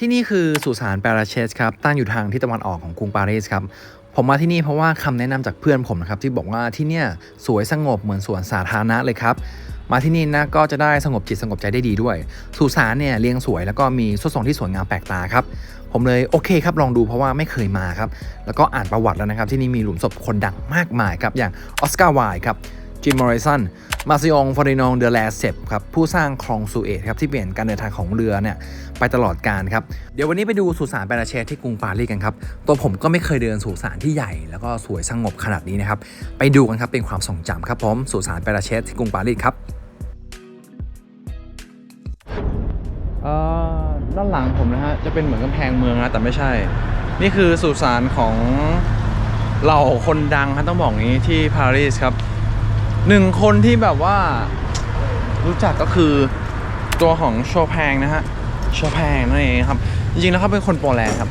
ที่นี่คือสุสานปาราเชสครับตั้งอยู่ทางทิศตะวันออกของกรุงปารีสครับผมมาที่นี่เพราะว่าคำแนะนำจากเพื่อนผมนะครับที่บอกว่าที่เนี่ยสวยสงบเหมือนสวนสาธารณะเลยครับมาที่นี่นะก็จะได้สงบจิตสงบใจได้ดีด้วย สุสานเนี่ยเรียงสวยแล้วก็มีสุดทรงที่สวยงามแปลกตาครับ ผมเลยโอเคครับลองดูเพราะว่าไม่เคยมาครับ แล้วก็อ่านประวัติแล้วนะครับที่นี่มีหลุมศพคนดังมากมายครับอย่างออสการ์ไวล์ครับ จิมมอริสันมาซิองฟอรินองเดลเซปครับผู้สร้างคลองสุเอตครับที่เปลี่ยนการเดินทางของเรือเนี่ยไปตลอดการครับเดี๋ยววันนี้ไปดูสุสานปาราเชสที่กรุงปารีสกันครับตัวผมก็ไม่เคยเดินสุสานที่ใหญ่ แล้วก็สวยสงบขนาดนี้นะครับไปดูกันครับเป็นความทรงจำครับผมสุสานปาราเชสที่กรุงปารีสครับอ่อด้านหลังผมนะฮะจะเป็นเหมือนกำแพงเมืองนะแต่ไม่ใช่ นี่คือสุสานของเหล่าคนดังครับต้องบอกงี้ที่ปารีสครับ หนึ่งคนที่แบบว่ารู้จักก็คือตัวของโชแพงนะฮะโชแพงนั่นเองครับ จริงๆแล้วเขาเป็นคนโปแลนด์ครับ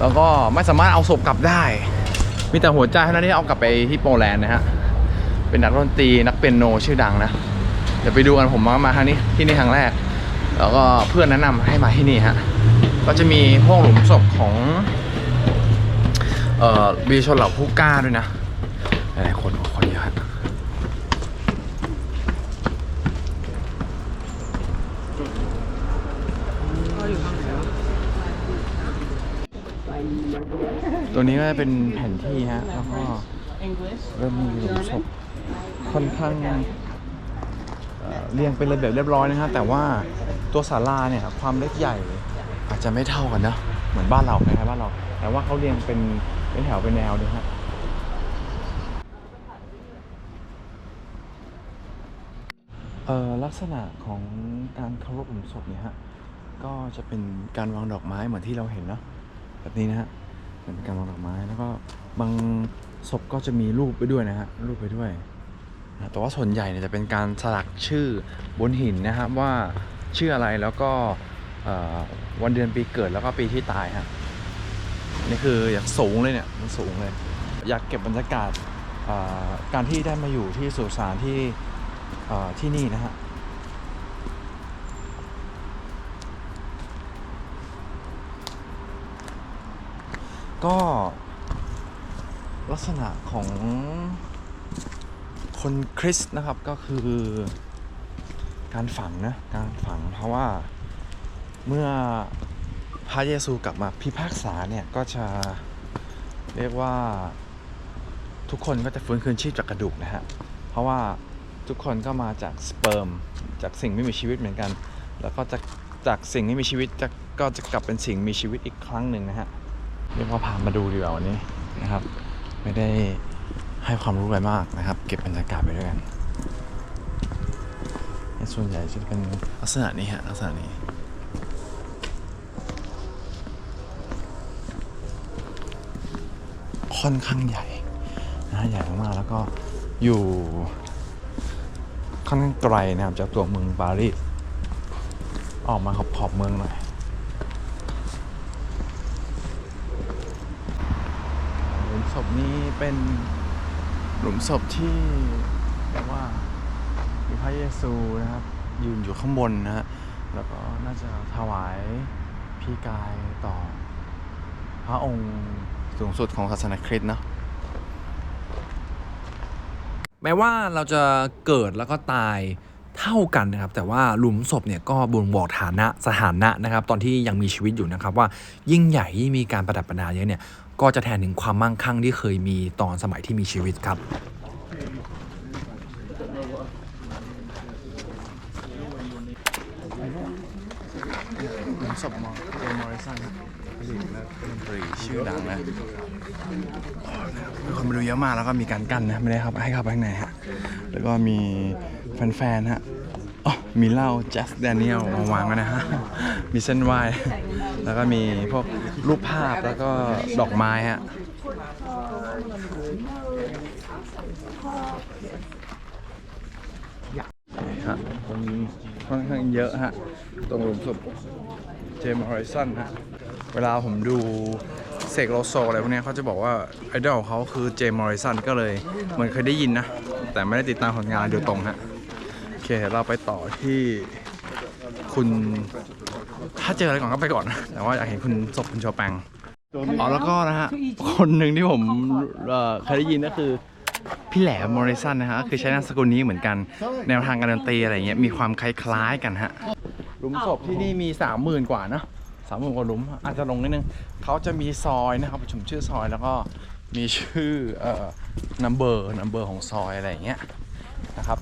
แล้วก็ไม่สามารถเอาศพกลับได้ มีแต่หัวใจเท่านั้นที่เอากลับไปที่โปแลนด์นะฮะเป็นนักดนตรีนักเปียโนชื่อดังนะเดี๋ยวไปดูกันผมมามาครั้งนี้ที่นี่ครั้งแรก แล้วก็เพื่อนแนะนำให้มาที่นี่ฮะก็จะมีพวกหลุมศพของเอ่อบีชนเหล่าผู้กล้าด้วยนะหลายคนคนเยอะฮะ ตัวนี้ก็จะเป็นแผนที่ฮะ แล้วก็เริ่มมีหลุมศพค่อนข้างเรียงเป็นระเบียบเรียบร้อยนะฮะแต่ว่าตัวศาลาเนี่ยความเล็กใหญ่อาจจะไม่เท่ากันนะเหมือนบ้านเราคล้ายๆบ้านเรา แต่ว่าเขาเรียงเป็นเป็นแถวเป็นแนวด้วยฮะเอ่อลักษณะของการเคารพหลุมศพเนี่ยฮะ ก็จะเป็นการวางดอกไม้เหมือนที่เราเห็นเนาะแบบนี้นะฮะเป็นการวางดอกไม้แล้วก็บางศพก็จะมีรูปไปด้วยนะฮะรูปไปด้วยนะแต่ว่าส่วนใหญ่เนี่ยจะเป็นการสลักชื่อบนหินนะครับว่าชื่ออะไรแล้วก็วันเดือนปีเกิดแล้วก็ปีที่ตายฮะนี่คืออยากสูงเลยเนี่ยมันสูงเลย อยากเก็บบรรยากาศการที่ได้มาอยู่ที่สุสานที่ที่นี่นะฮะ ก็ลักษณะของคนคริสต์นะครับก็คือการฝังนะการฝังเพราะว่าเมื่อพระเยซูกลับมาพิพากษาเนี่ยก็จะเรียกว่าทุกคนก็จะฟื้นคืนชีพจากกระดูกนะฮะเพราะว่าทุกคนก็มาจากสเปิร์มจากสิ่งไม่มีชีวิตเหมือนกัน แล้วก็จากจากสิ่งไม่มีชีวิตจะก็จะกลับเป็นสิ่งมีชีวิตอีกครั้งหนึ่งนะฮะ เรียกว่าพามาดูดีกว่าวันนี้นะครับ ไม่ได้ให้ความรู้อะไรมากนะครับ เก็บบรรยากาศไปด้วยกันส่วนใหญ่จะเป็นลักษณะนี้ฮะลักษณะนี้ค่อนข้างใหญ่นะใหญ่มากแล้วก็อยู่ค่อนข้างไกลนะครับจากตัวเมืองปารีสออกมาขอบขอบเมืองหน่อย หลุมศพ นี้เป็นหลุมศพที่เรียกว่ามีพระเยซูนะครับ ยืนอยู่ข้างบนนะฮะแล้วก็น่าจะถวายพี่กายต่อ พระองค์สูงสุดของศาสนาคริสต์เนาะแม้ว่าเราจะเกิดแล้วก็ตายเท่ากันนะครับ แต่ว่าหลุมศพเนี่ยก็บ่งบอกฐานะสถานะนะครับ ตอนที่ยังมีชีวิตอยู่นะครับ ว่ายิ่งใหญ่ยิ่งมีการประดับประดาเยอะเนี่ย ก็จะแทนถึงความมั่งคั่งที่เคยมีตอนสมัยที่มีชีวิตครับหลุมศพมอเจมอริสันอดีตนักดนตรีชื่อดังนะมีคนมาดูเยอะมากแล้วก็มีการกั้นนะ ไม่ได้ครับให้เข้าไปข้างในฮะ แล้วก็มีแฟนๆฮะอ๋อ มีเหล้าแจ็คแดเนียลมาวางไว้นะฮะ มีเส้นไหว้แล้วก็มีพวกรูปภาพแล้วก็ดอกไม้ฮะฮะคนค่อนข้างเยอะฮะ ตรงหลุมศพเจมส์ฮอริสันฮะ เวลาผมดูเสกโลโซอะไรพวกเนี้ยเขาจะบอกว่า ไอดอลของเขาคือเจมส์ฮอริสันก็เลย เหมือนเคยได้ยินนะ แต่ไม่ได้ติดตามผลงานโดยตรงฮะ โอเคเราไปต่อที่คุณ ถ้าเจออะไรก่อนก็ไปก่อนนะ แต่ว่าอยากเห็นคุณศพคุณโชแปงอ๋อแล้วก็นะฮะ คนหนึ่งที่ผมเอ่อเคยได้ยินก็คือ พี่แหลมมอริสันนะฮะ คือใช้นามสกุลนี้เหมือนกัน แนวทางการดนตรีอะไรเงี้ยมีความคล้ายๆกันฮะหลุมศพที่นี่มีสามหมื่นกว่าเนอะสามหมื่นกว่าหลุม อาจจะลงนิดนึงเขาจะมีซอยนะครับผมชื่อซอยแล้วก็มีชื่อเอ่อ number number ของซอยอะไรอย่างเงี้ยนะครับ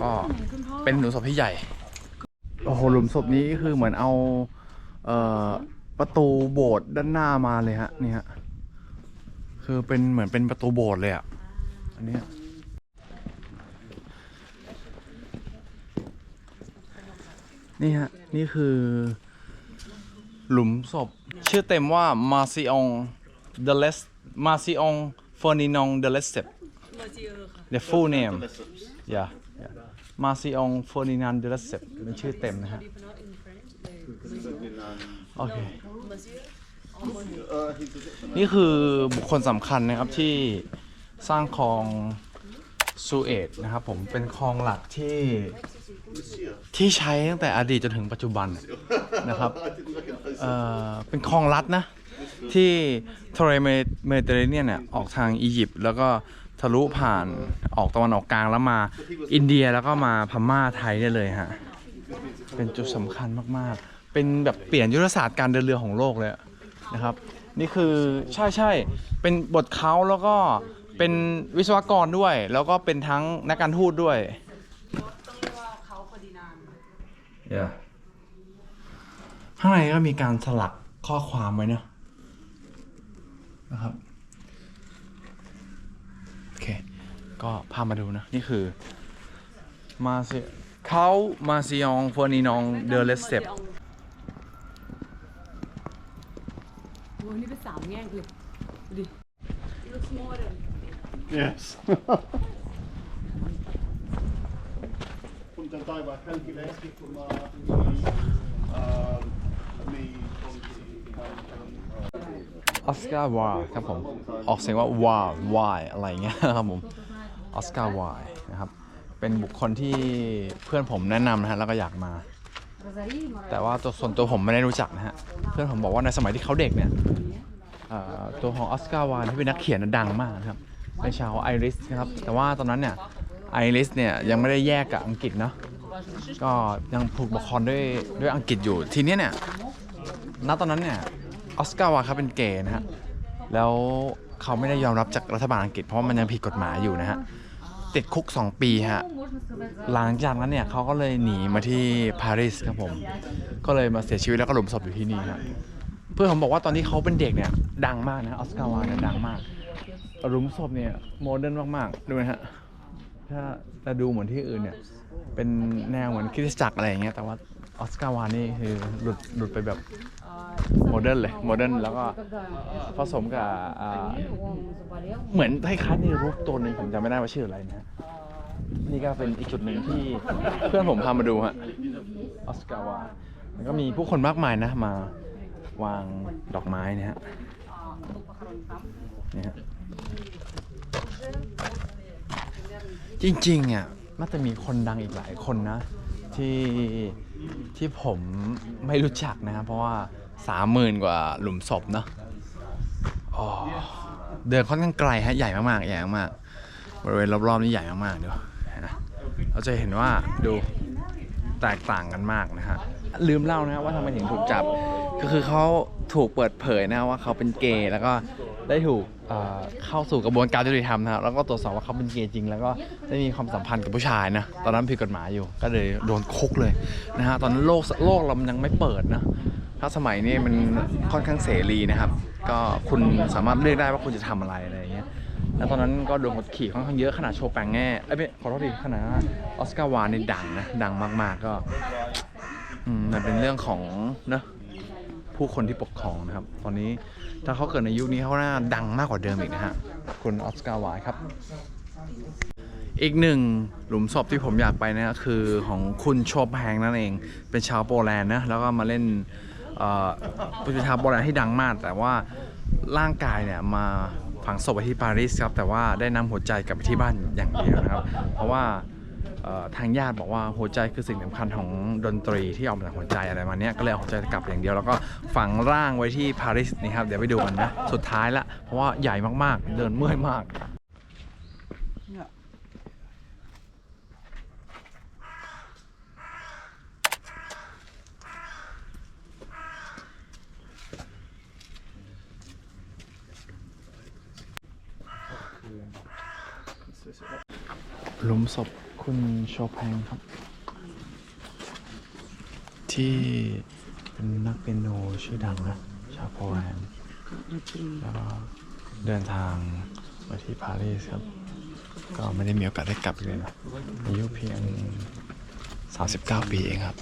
ก็เป็นหลุมศพที่ใหญ่ โอ้โห หลุมศพนี้คือเหมือนเอา เอ่อ ประตูโบสถ์ด้านหน้ามาเลยฮะ นี่ฮะ คือเป็นเหมือนเป็นประตูโบสถ์เลยอะ อันเนี้ยนี่ฮะ นี่คือ หลุมศพ ชื่อเต็มว่ามาซิองเดเลสมาซิองเฟอร์นินองเดเลสเซป the full name yeah yeah มาซิองเฟอร์นินานเดเลสเซปเป็นชื่อเต็มนะฮะ โอเค นี่คือบุคคลสำคัญนะครับที่สร้างคลองซูเอตนะครับผมเป็นคลองหลักที่ที่ใช้ตั้งแต่อดีตจนถึงปัจจุบันนะครับเอ่อเป็นคลองลัดนะ ที่ทะเลเมดิเตอร์เรเนียนเนี่ยออกทางอียิปต์แล้วก็ ทะลุผ่านออกตะวันออกกลางแล้วมาอินเดียแล้วก็มาพม่าไทยได้เลยฮะ เป็นจุดสำคัญมากๆ เป็นแบบเปลี่ยนยุทธศาสตร์การเดินเรือของโลกเลยอะนะครับ นี่คือใช่ใช่เป็นบทเขาแล้วก็เป็นวิศวกรด้วย แล้วก็เป็นทั้งนักการทูตด้วย yeah. ข้างในก็มีการสลักข้อความไว้เนอะนะครับ โอเค ก็พามาดูนะ นี่คือ มาซิเขามาซิองเฟอร์นินองเดอเลสเซปโอ้นี่เป็นสามแง่งเลยดูดิ It looks modern Yes. Punta tayo ba? Helgi Leski from uh, uh, me from ออสการ์วาครับผม ออกเสียงว่าวาวายอะไรเงี้ยครับผม ออสการ์ไวนะครับ เป็นบุคคลที่เพื่อนผมแนะนำนะฮะแล้วก็อยากมา แต่ว่าตัวส่วนตัวผมไม่ได้รู้จักนะฮะ เพื่อนผมบอกว่าในสมัยที่เขาเด็กเนี่ยเอ่อตัวของออสการ์ไวที่เป็นนักเขียนน่ะดังมากนะครับเป็นชาวไอริสนะครับ แต่ว่าตอนนั้นเนี่ยไอริสเนี่ยยังไม่ได้แยกกับอังกฤษเนาะ ก็ยังถูกปกครองด้วยด้วยอังกฤษอยู่ทีเนี้ยเนี่ย ณ ตอนนั้นเนี่ยออสการ์วาเขาเป็นเกย์นะฮะ แล้วเขาไม่ได้ยอมรับจากรัฐบาลอังกฤษเพราะมันยังผิดกฎหมายอยู่นะฮะ ติดคุก 2 ปีฮะ หลังจากนั้นเนี่ยเขาก็เลยหนีมาที่ปารีสครับผม ก็เลยมาเสียชีวิตแล้วก็หลุมศพอยู่ที่นี่ครับเพื่อนผมบอกว่าตอนที่เขาเป็นเด็กเนี่ย ดังมากนะออสการ์วาเนี่ยดังมากหลุมศพเนี่ยโมเดิร์นมากๆดูนะฮะถ้าจะดูเหมือนที่อื่นเนี่ยเป็นแนวเหมือนคริสตจักรอะไรอย่างเงี้ยแต่ว่าออสการ์วานนี่คือหลุดหลุดไปแบบ โมเดิร์นเลยโมเดิร์นแล้วก็ผสมกับอ่าเหมือนคล้ายๆในรูปตัวหนึ่งผมจำไม่ได้ว่าชื่ออะไรนะนี่ก็เป็นอีกจุดหนึ่งที่เพื่อนผมพามาดูฮะออสการ์วาแล้วก็มีผู้คนมากมายนะมาวางดอกไม้นะฮะนี่ฮะจริงๆอะน่าจะมีคนดังอีกหลายคนนะ ที่ที่ผมไม่รู้จักนะครับเพราะว่า สามหมื่นกว่าหลุมศพเนาะเดินค่อนข้างไกลฮะใหญ่มากๆใหญ่มากๆบริเวณรอบๆนี่ใหญ่มากๆดูเราจะเห็นว่าดูแตกต่างกันมากนะฮะลืมเล่านะว่าทำไมถึงถูกจับก็คือเขาถูกเปิดเผยนะว่าเขาเป็นเกย์แล้วก็ได้ถูกเอ่อเข้าสู่กระบวนการยุติธรรมนะครับแล้วก็ตรวจสอบว่าเขาเป็นเกย์จริง แล้วก็ได้มีความสัมพันธ์กับผู้ชายนะตอนนั้นผิดกฎหมายอยู่ ก็เลยโดนคุกเลยนะฮะตอนนั้นโลกโลกเรามันยังไม่เปิดนะ ถ้าสมัยนี้มันค่อนข้างเสรีนะครับ ก็คุณสามารถเลือกได้ว่าคุณจะทำอะไรอะไรอย่างเงี้ยแล้วตอนนั้นก็โดนกดขี่ค่อนข้างเยอะขนาดโชว์แปงแง่เอ้ยไม่ขอโทษทีขนาดออสการ์วานนี่ดังนะดังมากๆก็อืมมันเป็นเรื่องของเนอะผู้คนที่ปกครองนะครับ ตอนนี้ถ้าเขาเกิดในยุคนี้เขาน่าดังมากกว่าเดิมอีกนะฮะคุณออสการ์วายครับ อีกหนึ่งหลุมศพที่ผมอยากไปนะคือของคุณโชบแฮงนั่นเอง เป็นชาวโปแลนด์นะแล้วก็มาเล่น ป็นชาวโปแลนด์ที่ดังมาก แต่ว่าร่างกายเนี่ยมาฝังศพไว้ที่ปารีสครับ แต่ว่าได้นำหัวใจกลับไปที่บ้านอย่างเดียวนะครับ เพราะว่าทางญาติบอกว่าหัวใจคือสิ่งสำคัญของดนตรีที่ออกมาจากหัวใจอะไรมาเนี้ยก็เลยเอาหัวใจกลับอย่างเดียวแล้วก็ฝังร่างไว้ที่ปารีสนี่ครับเดี๋ยวไปดูกันนะ สุดท้ายละเพราะว่าใหญ่มากๆ เดินเมื่อยมาก หลุมศพคุณโชแพงครับ ที่เป็นนักเปียโนชื่อดังนะ ชาวโปแลนด์แล้วก็เดินทางมาที่ปารีสครับ ก็ไม่ได้มีโอกาสได้กลับอีกเลยนะอายุเพียง 39 ปีเองครับ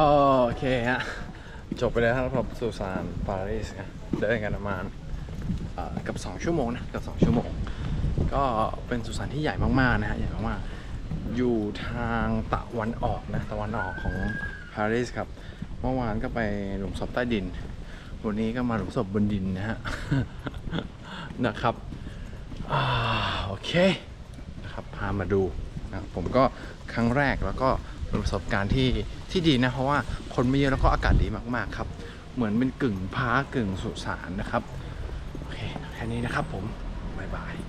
โอเคฮะ จบไปแล้วครับสำหรับสุสานปารีสนะเดินกันประมาณเอ่อเกับ 2 ชั่วโมงนะเกับ 2 ชั่วโมง ก็เป็นสุสานที่ใหญ่มากๆนะฮะใหญ่มากๆ อยู่ทางตะวันออกนะตะวันออกของปารีสครับ เมื่อวานก็ไปหลุมศพใต้ดิน วันนี้ก็มาหลุมศพบนดินนะฮะนะครับอ่าโอเคนะครับพามาดูนะผมก็ครั้งแรกแล้วก็เป็นประสบการณ์ที่ ที่ดีนะเพราะว่าคนไม่เยอะแล้วก็อากาศดีมากๆครับ เหมือนเป็นกึ่งพาร์กึ่งสุสานนะครับโอเคแค่นี้นะครับผมบ๊ายบาย